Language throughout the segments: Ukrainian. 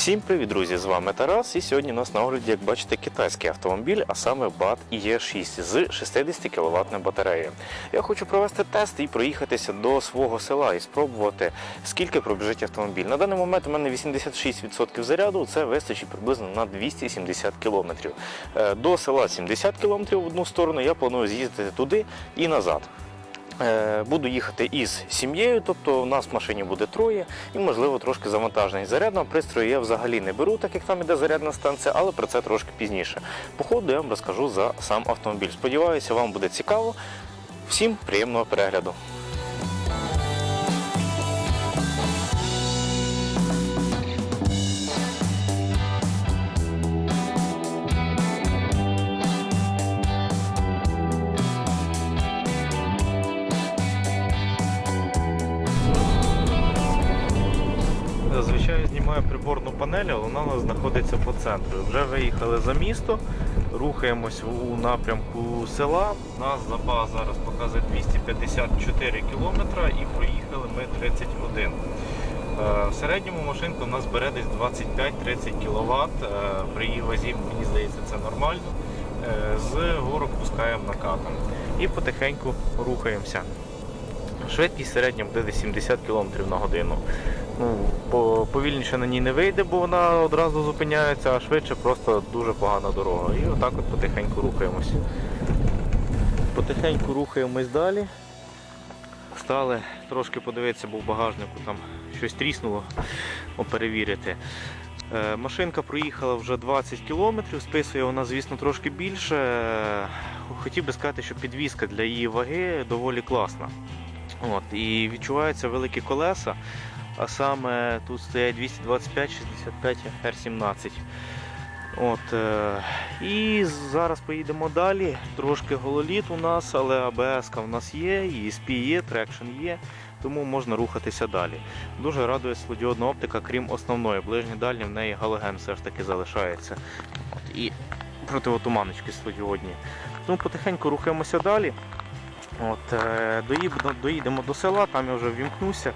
Всім привіт, друзі! З вами Тарас. І сьогодні у нас на огляді, як бачите, китайський автомобіль, а саме BAT E6 з 60 кВт батареєю. Я хочу провести тест і проїхатися до свого села і спробувати, скільки пробіжить автомобіль. На даний момент у мене 86% заряду, це вистачить приблизно на 270 км. Е, До села 70 км в одну сторону. Я планую з'їздити туди і назад. Е, Буду їхати із сім'єю, тобто у нас в машині буде троє і, можливо, трошки завантажений. Зарядного пристрою я взагалі не беру, так як там іде зарядна станція, але про це трошки пізніше. По ходу я вам розкажу за сам автомобіль. Сподіваюся, вам буде цікаво. Всім приємного перегляду. Нас знаходиться по центру. Вже виїхали за місто, рухаємось у напрямку села. Нас запас зараз показує 254 км і проїхали ми 31. Е, В середньому машинка у нас бере десь 25-30 кВт. При її вазі, мені здається, це нормально. Е, З горок пускаємо накатом. І потихеньку рухаємося. Швидкість середня буде десь 70 км на годину. Ну, повільніше на ній не вийде, бо вона одразу зупиняється, а швидше просто дуже погана дорога. І отак от потихеньку рухаємось. Потихеньку рухаємось далі. Стали трошки подивитися, бо в багажнику там щось тріснуло, перевірити. Е, Машинка проїхала вже 20 кілометрів, списує вона, звісно, трошки більше. Е, Хотів би сказати, що підвізка для її ваги доволі класна. От, і відчуваються великі колеса, а саме тут стоять 225 65 R17. От, е, і зараз поїдемо далі. Трошки гололіт у нас, але АБС в нас є, ESP є, трекшн є, тому можна рухатися далі. Дуже радує світлодіодна оптика, крім основної. Ближній дальній в неї галоген все ж таки залишається. От, і противотуманочки світлодіодні. Тому потихеньку рухаємося далі. От, е, доїдемо, до села, там я вже ввімкнуся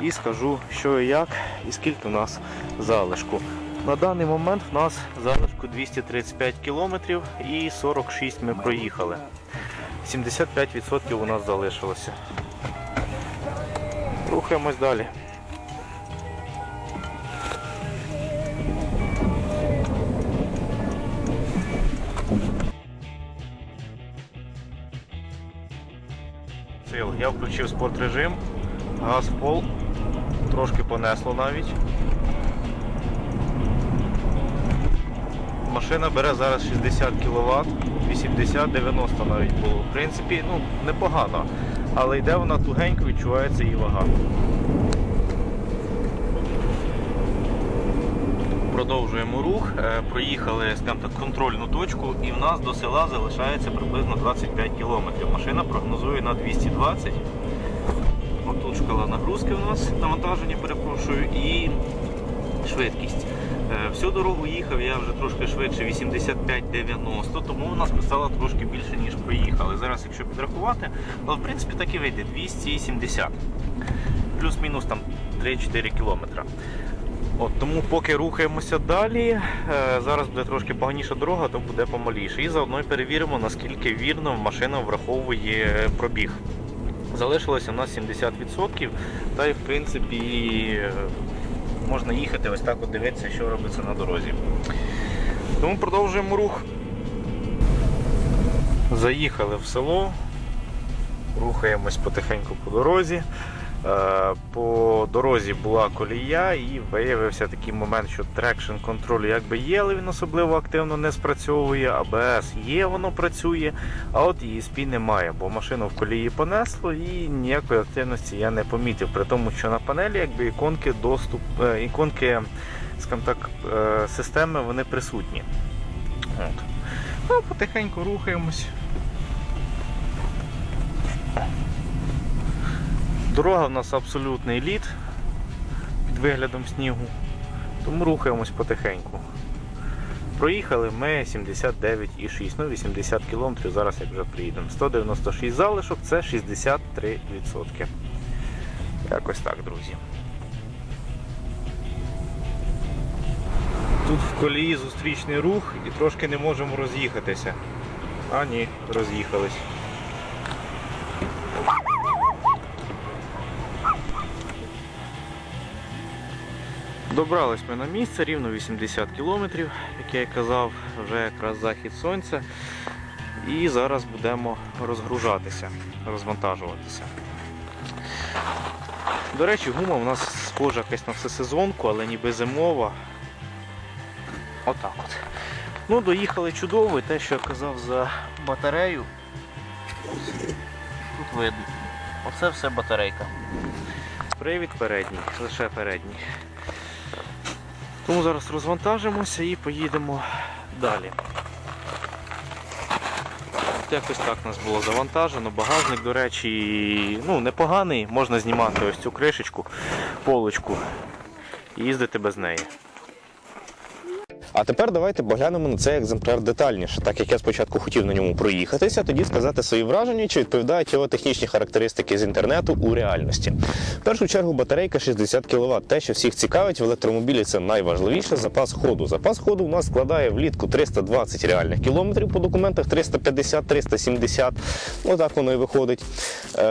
і скажу, що і як, і скільки у нас залишку. На даний момент в нас залишку 235 кілометрів і 46 ми проїхали. 75% у нас залишилося. Рухаємось далі. Сил. Я включив спорт режим, газ в пол, трошки понесло навіть. Машина бере зараз 60 кВт, 80-90 навіть було. В принципі, ну, непогано. Але йде вона тугенько, відчувається її вага. Продовжуємо рух. Е, Проїхали скажімо так, контрольну точку і в нас до села залишається приблизно 25 км. Машина прогнозує на 220. Отут шкала нагрузки у нас, навантаження, перепрошую, і швидкість. Е, Всю дорогу їхав я вже трошки швидше, 85-90, тому у нас писало трошки більше, ніж проїхали. Зараз, якщо підрахувати, то в принципі так і вийде 270. Плюс-мінус там 3-4 кілометра. От, тому поки рухаємося далі, е, зараз буде трошки поганіша дорога, то буде помаліше. І заодно перевіримо, наскільки вірно машина враховує пробіг. Залишилося у нас 70%, та й в принципі е, можна їхати ось так от дивитися, що робиться на дорозі. Тому продовжуємо рух. Заїхали в село, рухаємось потихеньку по дорозі. Е, По дорозі була колія і виявився такий момент, що трекшн контроль якби є, але він особливо активно не спрацьовує. АБС є, воно працює, а от ESP немає, бо машину в колії понесло і ніякої активності я не помітив. При тому, що на панелі якби іконки доступ, е, іконки скажімо так, е, системи вони присутні. От. Ну, потихеньку рухаємось. Дорога в нас абсолютний лід під виглядом снігу, тому рухаємось потихеньку. Проїхали ми 79,6, ну 80 км, зараз як вже приїдемо. 196 залишок це 63%. Якось так, друзі. Тут в колії зустрічний рух і трошки не можемо роз'їхатися. А ні, роз'їхались. Добрались ми на місце, рівно 80 кілометрів, як я і казав, вже якраз захід сонця. І зараз будемо розгружатися, розвантажуватися. До речі, гума у нас схожа якась на всесезонку, але ніби зимова. Отак от. Ну, доїхали чудово, і те, що я казав за батарею. Тут видно. Оце все батарейка. Привід передній, лише передній. Тому зараз розвантажимося і поїдемо далі. От Якось так нас було завантажено. Багажник, до речі, ну, непоганий, можна знімати ось цю кришечку, полочку і їздити без неї. А тепер давайте поглянемо на цей екземпляр детальніше, так як я спочатку хотів на ньому проїхатися, тоді сказати свої враження, чи відповідають його технічні характеристики з інтернету у реальності. В першу чергу батарейка 60 кВт. Те, що всіх цікавить в електромобілі, це найважливіше запас ходу. Запас ходу у нас складає влітку 320 реальних кілометрів по документах 350-370. Отак воно і виходить. Е,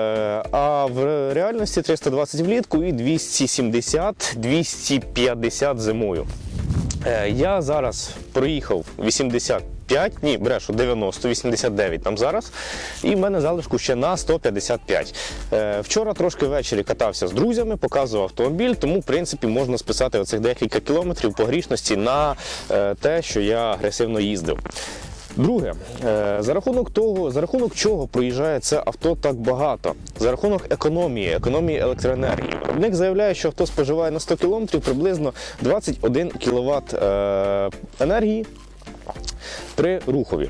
а в реальності 320 влітку і 270-250 зимою. Е, Я зараз проїхав 85, ні, брешу 90, 89 там зараз. І в мене залишку ще на 155. Е, Вчора трошки ввечері катався з друзями, показував автомобіль, тому в принципі можна списати оцих декілька кілометрів погрішності на е, те, що я агресивно їздив. Друге, е, за рахунок того, за рахунок чого проїжджає це авто так багато, за рахунок економії, економії електроенергії. Виробник заявляє, що авто споживає на 100 км приблизно 21 кВт е, енергії при рухові.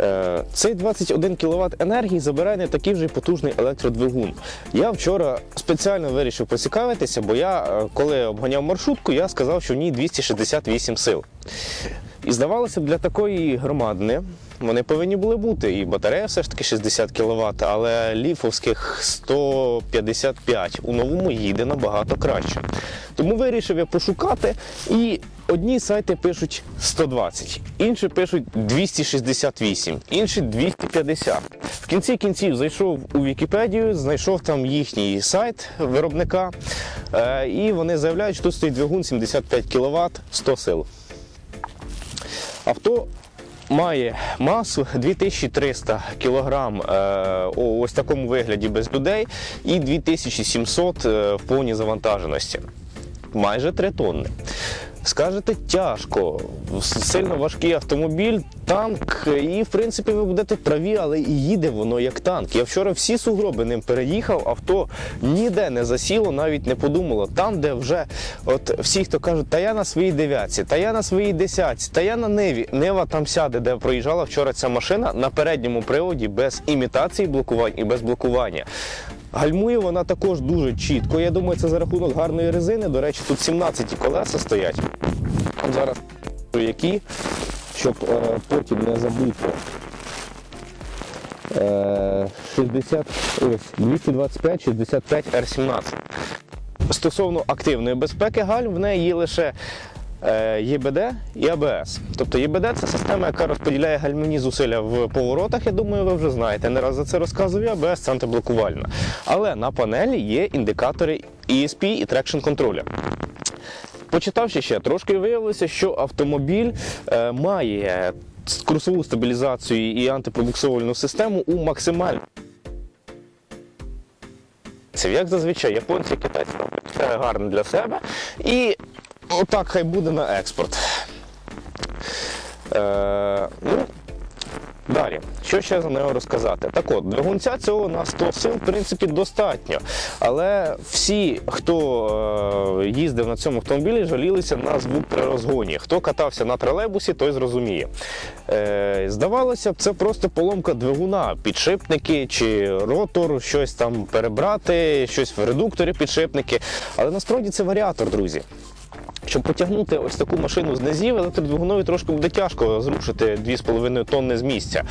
Е, Цей 21 кВт енергії забирає не такий вже потужний електродвигун. Я вчора спеціально вирішив поцікавитися, бо я, коли обганяв маршрутку, я сказав, що в ній 268 сил. І здавалося б, для такої громадни вони повинні були бути. І батарея все ж таки 60 кВт, але ліфовських 155 у новому їде набагато краще. Тому вирішив я пошукати, і одні сайти пишуть 120, інші пишуть 268, інші 250. В кінці кінців зайшов у Вікіпедію, знайшов там їхній сайт виробника, е, і вони заявляють, що тут стоїть двигун 75 кВт 100 сил. Авто має масу 2300 кг е, у ось такому вигляді без людей і 2700 е, в повній завантаженості. Майже 3 тонни. Скажете, тяжко, сильно важкий автомобіль, танк, і в принципі ви будете праві, але і їде воно як танк. Я вчора всі сугроби ним переїхав, авто ніде не засіло, навіть не подумало. Там, де вже от всі, хто кажуть, та я на своїй дев'ятці, та я на своїй десятці, та я на Ниві. Нива там сяде, де проїжджала вчора ця машина на передньому приводі без імітації блокувань і без блокування. Гальмує вона також дуже чітко. Я думаю, це за рахунок гарної резини. До речі, тут 17 колеса стоять. Зараз які, щоб е, потім не забути. Е, 60, ось, 225 65 R17. Стосовно активної безпеки гальм, в неї є лише ЄБД і АБС. Тобто єБД це система, яка розподіляє гальмівні зусилля в поворотах. Я думаю, ви вже знаєте. Не раз за це розказую. АБС це антиблокувальна. Але на панелі є індикатори ESP і трекшн контроля. Почитавши ще трошки, виявилося, що автомобіль е, має курсову стабілізацію і антипробуксовувальну систему у максимальній. Це як зазвичай японці і китайці роблять. Це гарно для себе. І отак хай буде на експорт. Е, ну, Далі, що ще за нього розказати? Так от, двигунця цього на 100 сил, в принципі, достатньо. Але всі, хто е, їздив на цьому автомобілі, жалілися на звук при розгоні. Хто катався на тролейбусі, той зрозуміє. Е, здавалося б, це просто поломка двигуна, підшипники чи ротор, щось там перебрати, щось в редукторі підшипники. Але насправді це варіатор, друзі. Щоб потягнути ось таку машину з низів, електродвигунові трошки буде тяжко зрушити 2,5 тонни з місця.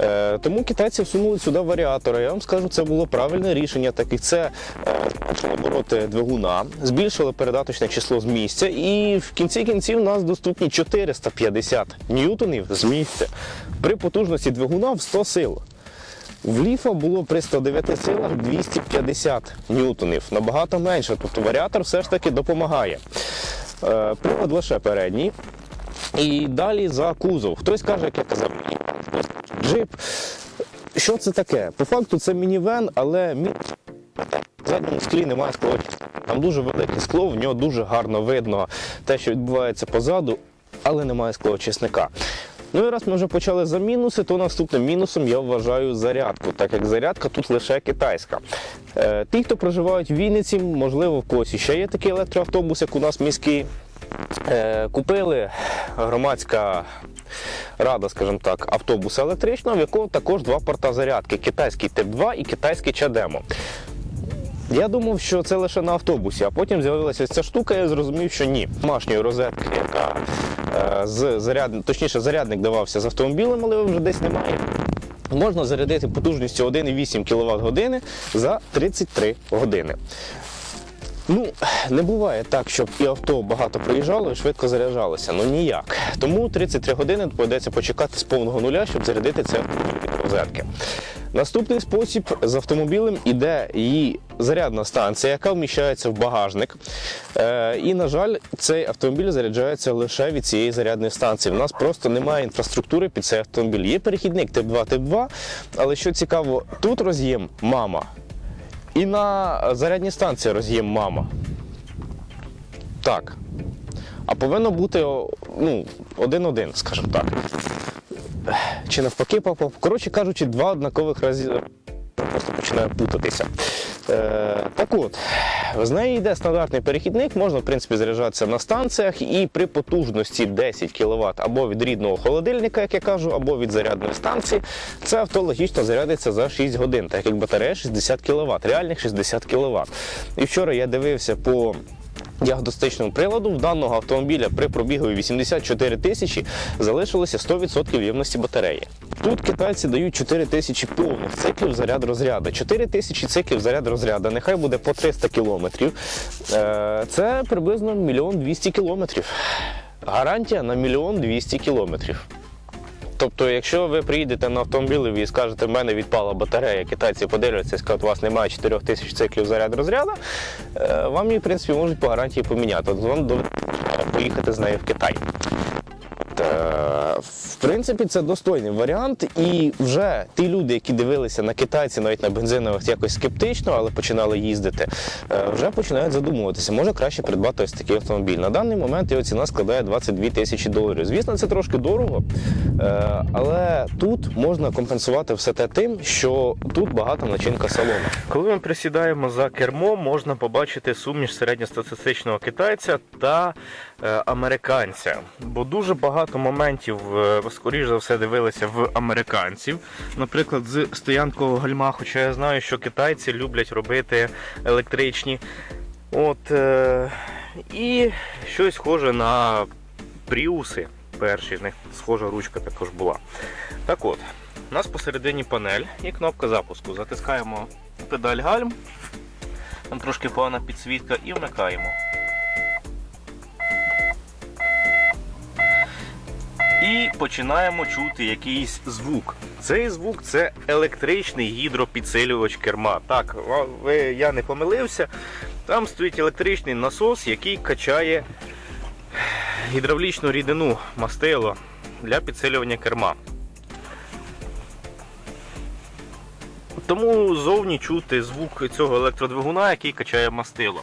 Е, тому китайці всунули сюди варіатори. Я вам скажу, це було правильне рішення, так як це збільшило обороти двигуна, збільшили передаточне число з місця, і в кінці кінців у нас доступні 450 ньютонів з місця при потужності двигуна в 100 сил. В ліфа було при 109 силах 250 ньютонів, набагато менше. Тобто варіатор все ж таки допомагає. Е, Привод лише передній. І далі за кузов. Хтось каже, як я казав, джип. Що це таке? По факту це мінівен, але в задньому склі немає скло. Там дуже велике скло, в нього дуже гарно видно те, що відбувається позаду, але немає склоочисника. Ну і раз ми вже почали за мінуси, то наступним мінусом я вважаю зарядку, так як зарядка тут лише китайська. Е, ті, хто проживають в Вінниці, можливо, в когось ще є такий електроавтобус, як у нас міський. Е, Купили громадська рада, скажімо так, автобуса електричного, в якого також два порта зарядки: китайський тип 2 і китайський чадемо. Я думав, що це лише на автобусі, а потім з'явилася ця штука, я зрозумів, що ні. Домашньої розетки, яка е, з заряд... точніше, зарядник давався з автомобілем, але його вже десь немає. Можна зарядити потужністю 1,8 кВт години за 33 години. Ну, не буває так, щоб і авто багато проїжджало і швидко заряджалося. Ну ніяк. Тому 33 години доведеться почекати з повного нуля, щоб зарядити автомобіль від розетки. Наступний спосіб з автомобілем іде її зарядна станція, яка вміщається в багажник. Е, і, на жаль, цей автомобіль заряджається лише від цієї зарядної станції. У нас просто немає інфраструктури під цей автомобіль. Є перехідник тип 2, тип 2, але що цікаво, тут роз'єм мама. І на зарядній станції роз'єм мама. Так. А повинно бути ну, один-один, скажімо так. Чи навпаки, папа. Коротше кажучи, два однакових разі просто починаю путатися. Е, так от, з неї йде стандартний перехідник, можна в принципі заряджатися на станціях і при потужності 10 кВт або від рідного холодильника, як я кажу, або від зарядної станції, це авто логічно зарядиться за 6 годин, так як батарея 60 кВт, реальних 60 кВт. І вчора я дивився по діагностичному приладу в даного автомобіля при пробігові 84 тисячі залишилося 100% ємності батареї. Тут китайці дають 4 тисячі повних циклів заряд розряду. 4 тисячі циклів заряд розряду, нехай буде по 300 кілометрів. Е, Це приблизно мільйон 200 кілометрів. Гарантія на мільйон 200 кілометрів. Тобто, якщо ви приїдете на автомобілі і скажете, в мене відпала батарея, китайці подивляться скажуть, у вас немає 4 тисяч циклів заряд розряду, е, вам її, в принципі, можуть по гарантії поміняти. Тобто вам доведеться поїхати з нею в Китай. Принципі, це достойний варіант, і вже ті люди, які дивилися на китайців, навіть на бензинових якось скептично, але починали їздити, е, вже починають задумуватися, може краще придбати ось такий автомобіль. На даний момент його ціна складає 22 тисячі доларів. Звісно, це трошки дорого, е, але тут можна компенсувати все те тим, що тут багата начинка салону. Коли ми присідаємо за кермо, можна побачити суміш середньостатистичного китайця та е, американця. Бо дуже багато моментів, скоріш за все, дивилися в американців. Наприклад, з стоянкового гальма, хоча я знаю, що китайці люблять робити електричні. От, е, і щось схоже на пріуси. Перші, в них схожа ручка також була. Так от, у нас посередині панель і кнопка запуску. Затискаємо педаль гальм, там трошки погана підсвітка і вмикаємо. І починаємо чути якийсь звук. Цей звук це електричний гідропідсилювач керма. Так, я не помилився. Там стоїть електричний насос, який качає гідравлічну рідину мастило для підсилювання керма. Тому зовні чути звук цього електродвигуна, який качає мастило.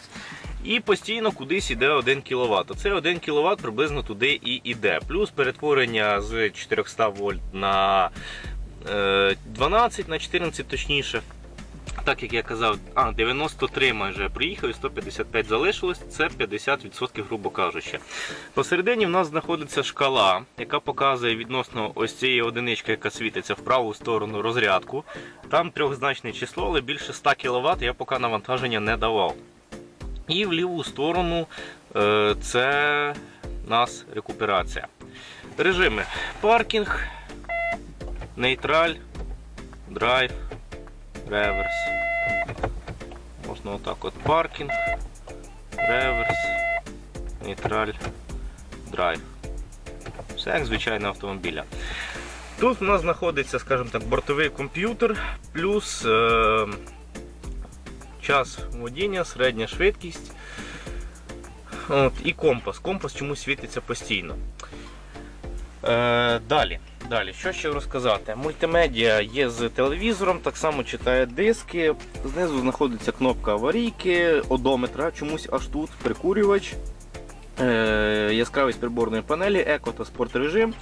І постійно кудись іде 1 кВт. Оце 1 кВт приблизно туди і йде. Плюс перетворення з 400 вольт на е, 12 на 14 точніше. Так як я казав, а 93 майже приїхав і 155 залишилось, це 50%, грубо кажучи. Посередині в нас знаходиться шкала, яка показує відносно ось цієї одинички, яка світиться в праву сторону розрядку. Там трьохзначне число, але більше 100 кВт я поки навантаження не давав. І в ліву сторону Е, Це у нас рекуперація. Режими паркінг, нейтраль, драйв, реверс. Можна отак от паркінг, реверс, нейтраль, драйв. Все як звичайно автомобіля. Тут у нас знаходиться, скажімо так, бортовий комп'ютер плюс е, час водіння, середня швидкість. От, і компас. Компас чомусь світиться постійно. Е, далі. Далі, що ще розказати? Мультимедіа є з телевізором, так само читає диски. Знизу знаходиться кнопка аварійки, одометра, чомусь аж тут, прикурювач, яскравість приборної панелі, еко та спорт режим.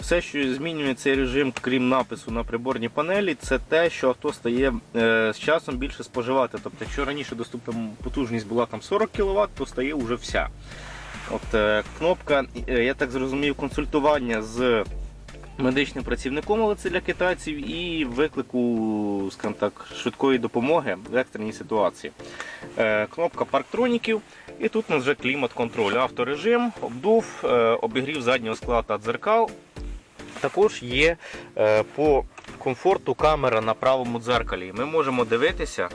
Все, що змінює цей режим, крім напису на приборній панелі, це те, що авто стає е, з часом більше споживати. Тобто, якщо раніше доступна потужність була там 40 кВт, то стає вже вся. От е, Кнопка, е, я так зрозумів, консультування з медичним працівником, але це для китайців, і виклику скажімо так, швидкої допомоги в екстреній ситуації. Е, Кнопка парктроніків. І тут у нас вже клімат-контроль, авторежим, обдув, е, обігрів заднього скла та дзеркал. Також є е, по комфорту камера на правому дзеркалі. Ми можемо дивитися,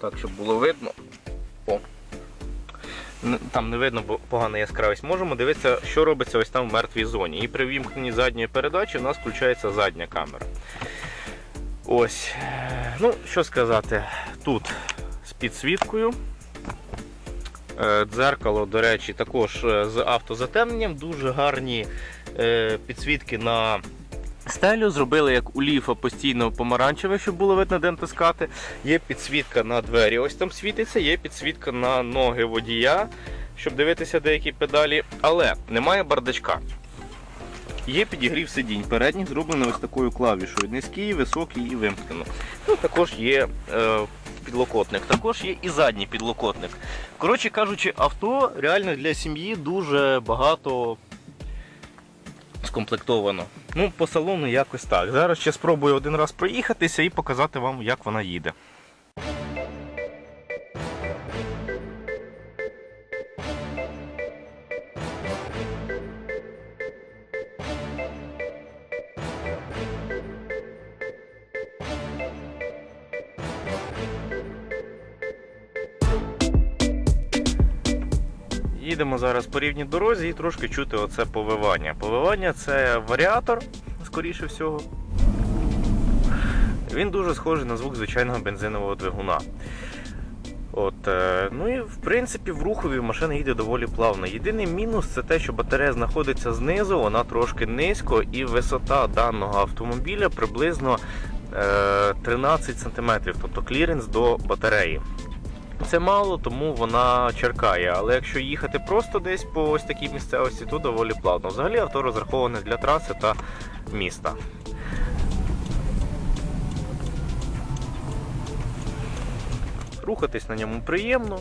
так, щоб було видно. О. Там не видно, бо погана яскравість. Можемо дивитися, що робиться ось там в мертвій зоні. І при вімкненні задньої передачі у нас включається задня камера. Ось. Ну, що сказати, тут з підсвіткою. Е, Дзеркало, до речі, також е, з автозатемненням. Дуже гарні е, підсвітки на стелю. Зробили як у ліфа постійно помаранчеве, щоб було видно, де натискати. Є підсвітка на двері, ось там світиться, є підсвітка на ноги водія, щоб дивитися деякі педалі. Але немає бардачка. Є підігрів сидінь. Передніх зроблено ось такою клавішою. Низький, високий і вимкнено. Ну, також є е, підлокотник, також є і задній підлокотник. Коротше кажучи, авто реально для сім'ї дуже багато скомплектовано. Ну, по салону якось так. Зараз ще спробую один раз проїхатися і показати вам, як вона їде. Їдемо зараз по рівній дорозі і трошки чути оце повивання. Повивання це варіатор, скоріше всього. Він дуже схожий на звук звичайного бензинового двигуна. От, е, ну і в принципі в рухові машина їде доволі плавно. Єдиний мінус це те, що батарея знаходиться знизу, вона трошки низько, і висота даного автомобіля приблизно е, 13 см, тобто кліренс до батареї. Це мало, тому вона черкає. Але якщо їхати просто десь по ось такій місцевості, то доволі плавно. Взагалі авто розраховане для траси та міста. Рухатись на ньому приємно.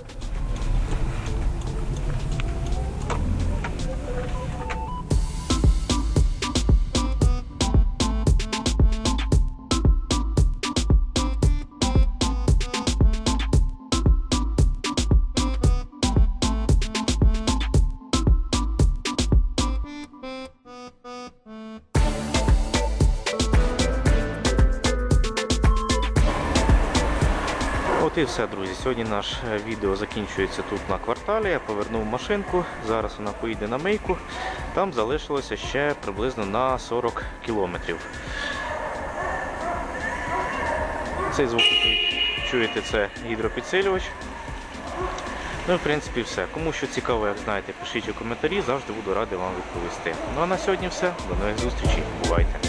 От і все, друзі. Сьогодні наше відео закінчується тут на кварталі. Я повернув машинку. Зараз вона поїде на мийку. Там залишилося ще приблизно на 40 кілометрів. Цей звук, який чуєте, це гідропідсилювач. Ну і в принципі все. Кому що цікаво, як знаєте, пишіть у коментарі, завжди буду радий вам відповісти. Ну а на сьогодні все. До нових зустрічей. Бувайте!